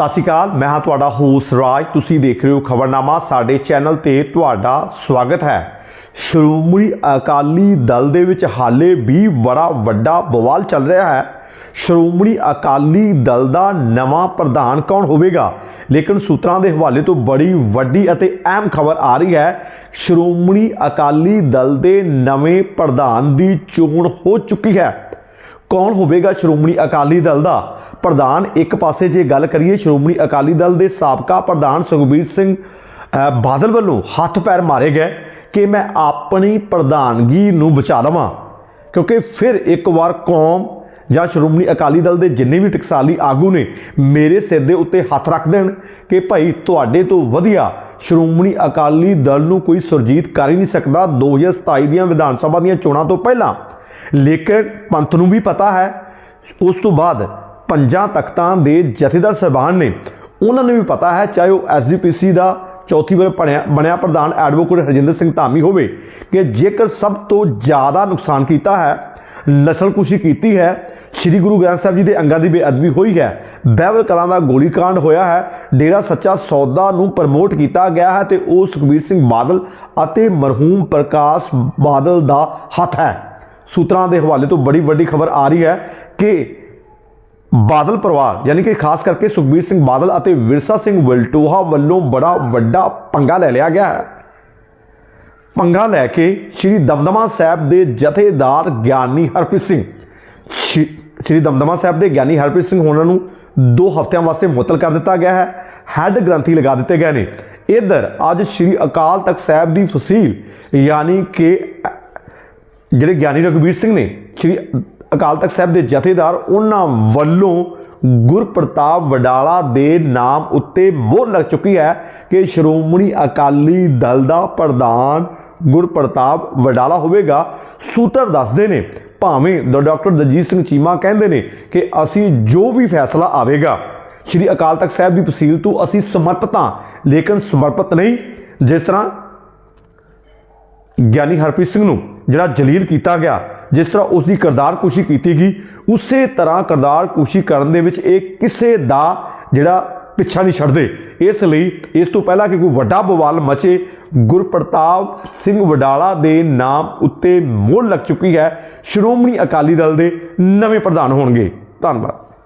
ਸਤਿ ਸ਼੍ਰੀ ਅਕਾਲ, ਮੈਂ ਹਾਂ ਤੁਹਾਡਾ ਹੋਸ ਰਾਜ। ਤੁਸੀਂ ਦੇਖ ਰਹੇ ਹੋ ਖਬਰਨਾਮਾ, ਸਾਡੇ ਚੈਨਲ ਤੇ ਤੁਹਾਡਾ ਸਵਾਗਤ ਹੈ। ਸ਼੍ਰੋਮਣੀ ਅਕਾਲੀ ਦਲ ਦੇ ਵਿੱਚ ਹਾਲੇ ਵੀ ਬੜਾ ਵੱਡਾ ਬਵਾਲ ਚੱਲ ਰਿਹਾ ਹੈ। ਸ਼੍ਰੋਮਣੀ ਅਕਾਲੀ ਦਲ ਦਾ ਨਵਾਂ ਪ੍ਰਧਾਨ ਕੌਣ ਹੋਵੇਗਾ? ਲੇਕਿਨ ਸੂਤਰਾਂ ਦੇ ਹਵਾਲੇ ਤੋਂ ਬੜੀ ਵੱਡੀ ਅਤੇ ਅਹਿਮ ਖਬਰ ਆ ਰਹੀ ਹੈ। ਸ਼੍ਰੋਮਣੀ ਅਕਾਲੀ ਦਲ ਦੇ ਨਵੇਂ ਪ੍ਰਧਾਨ ਦੀ ਚੋਣ ਹੋ ਚੁੱਕੀ ਹੈ। ਕੌਣ ਹੋਵੇਗਾ ਸ਼੍ਰੋਮਣੀ ਅਕਾਲੀ ਦਲ ਦਾ? ਪ੍ਰਧਾਨ, ਇੱਕ ਪਾਸੇ ਜੇ ਗੱਲ ਕਰੀਏ ਸ਼੍ਰੋਮਣੀ ਅਕਾਲੀ ਦਲ ਦੇ ਸਾਬਕਾ ਪ੍ਰਧਾਨ ਸੁਖਬੀਰ ਸਿੰਘ ਬਾਦਲ ਵੱਲੋਂ ਹੱਥ ਪੈਰ ਮਾਰੇ ਗਏ ਕਿ ਮੈਂ ਆਪਣੀ ਪ੍ਰਧਾਨਗੀ ਨੂੰ ਬਚਾ ਲਵਾਂ। ਕਿਉਂਕਿ ਫਿਰ ਇੱਕ ਵਾਰ ਕੌਮ ਜਾਂ ਸ਼੍ਰੋਮਣੀ ਅਕਾਲੀ ਦਲ ਦੇ ਜਿੰਨੇ ਵੀ ਟਕਸਾਲੀ ਆਗੂ ਨੇ, ਮੇਰੇ ਸਿਰ ਦੇ ਉੱਤੇ ਹੱਥ ਰੱਖ ਦੇਣ ਕਿ ਭਾਈ ਤੁਹਾਡੇ ਤੋਂ ਵਧੀਆ ਸ਼੍ਰੋਮਣੀ ਅਕਾਲੀ ਦਲ ਨੂੰ ਕੋਈ ਸੁਰਜੀਤ ਕਰ ਹੀ ਨਹੀਂ ਸਕਦਾ 2027 ਦੀਆਂ ਵਿਧਾਨ ਸਭਾ ਦੀਆਂ ਚੋਣਾਂ ਤੋਂ ਪਹਿਲਾਂ। ਲੇਕਿਨ ਪੰਥ ਨੂੰ ਵੀ ਪਤਾ ਹੈ, ਉਸ ਤੋਂ ਬਾਅਦ ਪੰਜਾਂ ਤਖਤਾਂ ਦੇ ਜਥੇਦਾਰ ਸਾਹਿਬਾਨ ਨੇ, ਉਹਨਾਂ ਨੂੰ ਵੀ ਪਤਾ ਹੈ, ਚਾਹੇ ਉਹ ਐਸਜੀਪੀਸੀ ਦਾ ਚੌਥੀ ਵਾਰ ਬਣਿਆ ਬਣਿਆ ਪ੍ਰਧਾਨ ਐਡਵੋਕੇਟ ਹਰਜਿੰਦਰ ਸਿੰਘ ਧਾਮੀ ਹੋਵੇ, ਕਿ ਜੇਕਰ ਸਭ ਤੋਂ ਜ਼ਿਆਦਾ ਨੁਕਸਾਨ ਕੀਤਾ ਹੈ ਨਸਲਕੁਸ਼ੀ ਕੀਤੀ ਹੈ। ਸ੍ਰੀ ਗੁਰੂ ਗ੍ਰੰਥ ਸਾਹਿਬ ਜੀ ਦੇ ਅੰਗਾਂ ਦੀ ਬੇਅਦਬੀ ਹੋਈ ਹੈ। ਬਹਿਬਲ ਕਲਾਂ ਦਾ ਗੋਲੀकांड ਹੋਇਆ ਹੈ। ਡੇਰਾ ਸੱਚਾ ਸੌਦਾ ਨੂੰ ਪ੍ਰਮੋਟ ਕੀਤਾ ਗਿਆ ਹੈ ਤੇ ਉਹ ਸੁਖਬੀਰ ਸਿੰਘ ਬਾਦਲ ਅਤੇ ਮਰਹੂਮ ਪ੍ਰਕਾਸ਼ ਬਾਦਲ ਦਾ ਹੱਥ ਹੈ। ਸੂਤਰਾਂ ਦੇ ਹਵਾਲੇ ਤੋਂ ਬੜੀ ਵੱਡੀ ਖਬਰ ਆ ਰਹੀ ਹੈ ਕਿ ਬਾਦਲ ਪਰਿਵਾਰ, ਯਾਨੀ ਕਿ ਖਾਸ ਕਰਕੇ ਸੁਖਬੀਰ ਸਿੰਘ ਬਾਦਲ ਅਤੇ ਵਿਰਸਾ ਸਿੰਘ ਵਲਟੋਹਾ ਵੱਲੋਂ ਬੜਾ ਵੱਡਾ ਪੰਗਾ ਲੈ ਲਿਆ ਗਿਆ ਹੈ। ਪੰਗਾ ਲੈ ਕੇ ਸ਼੍ਰੀ ਦਮਦਮਾ ਸਾਹਿਬ ਦੇ ਜਥੇਦਾਰ ਗਿਆਨੀ ਹਰਪ੍ਰੀਤ ਸਿੰਘ। ਸ਼੍ਰੀ ਸ਼੍ਰੀ ਦਮਦਮਾ ਸਾਹਿਬ ਦੇ ਗਿਆਨੀ ਹਰਪ੍ਰੀਤ ਸਿੰਘ ਹੋਣਾ ਨੂੰ ਦੋ ਹਫ਼ਤਿਆਂ ਵਾਸਤੇ ਮੁਅੱਤਲ ਕਰ ਦਿੱਤਾ ਗਿਆ ਹੈ। ਹੈੱਡ ਗ੍ਰੰਥੀ ਲਗਾ ਦਿੱਤੇ ਗਏ ਨੇ। ਇਧਰ ਅੱਜ ਸ਼੍ਰੀ ਅਕਾਲ ਤਖਤ ਸਾਹਿਬ ਦੀ ਫਸੀਲ ਯਾਨੀ ਕਿ ਜਿਹੜੇ ਗਿਆਨੀ ਰਘਬੀਰ ਸਿੰਘ ਨੇ ਸ਼੍ਰੀ ਅਕਾਲ ਤਖਤ ਸਾਹਿਬ ਦੇ ਜਥੇਦਾਰ, ਉਹਨਾਂ ਵੱਲੋਂ ਗੁਰਪ੍ਰਤਾਪ ਵਡਾਲਾ ਦੇ ਨਾਮ ਉੱਤੇ ਮੋਹਰ ਲੱਗ ਚੁੱਕੀ ਹੈ ਕਿ ਸ਼੍ਰੋਮਣੀ ਅਕਾਲੀ ਦਲ ਦਾ ਪ੍ਰਧਾਨ ਗੁਰਪ੍ਰਤਾਪ ਵਡਾਲਾ ਹੋਵੇਗਾ। ਸੂਤਰ ਦੱਸਦੇ ਨੇ, ਭਾਵੇਂ ਦ ਡਾਕਟਰ ਦਜੀਤ ਸਿੰਘ ਚੀਮਾ ਕਹਿੰਦੇ ਨੇ ਕਿ ਅਸੀਂ ਜੋ ਵੀ ਫੈਸਲਾ ਆਵੇਗਾ, ਸ਼੍ਰੀ ਅਕਾਲ ਤਖਤ ਸਾਹਿਬ ਦੀ ਫਸੀਲ ਤੋਂ ਅਸੀਂ ਸਮਰਪਿਤ ਹਾਂ ਲੇਕਿਨ ਸਮਰਪਿਤ ਨਹੀਂ। ਜਿਸ ਤਰ੍ਹਾਂ ਗਿਆਨੀ ਹਰਪ੍ਰੀਤ ਸਿੰਘ ਨੂੰ ਜਿਹੜਾ ਜਲੀਲ ਕੀਤਾ ਗਿਆ, ਜਿਸ ਤਰ੍ਹਾਂ ਉਸ ਦੀ ਕਰਦਾਰ ਕੁਸ਼ੀ ਕੀਤੀ ਗਈ, ਉਸੇ ਤਰ੍ਹਾਂ ਕਰਦਾਰ ਕੁਸ਼ੀ ਕਰਨ ਦੇ ਵਿੱਚ ਇਹ ਕਿਸੇ ਦਾ ਜਿਹੜਾ ਪਿੱਛਾ ਨਹੀਂ ਛੱਡਦੇ। ਇਸ ਲਈ ਇਸ ਤੋਂ ਪਹਿਲਾਂ ਕਿ ਕੋਈ ਵੱਡਾ ਬਵਾਲ ਮਚੇ, ਗੁਰਪ੍ਰਤਾਪ ਸਿੰਘ ਵਡਾਲਾ ਦੇ ਨਾਮ ਉੱਤੇ ਮੋਹਰ ਲੱਗ ਚੁੱਕੀ ਹੈ। ਸ਼੍ਰੋਮਣੀ ਅਕਾਲੀ ਦਲ ਦੇ ਨਵੇਂ ਪ੍ਰਧਾਨ ਹੋਣਗੇ। ਧੰਨਵਾਦ।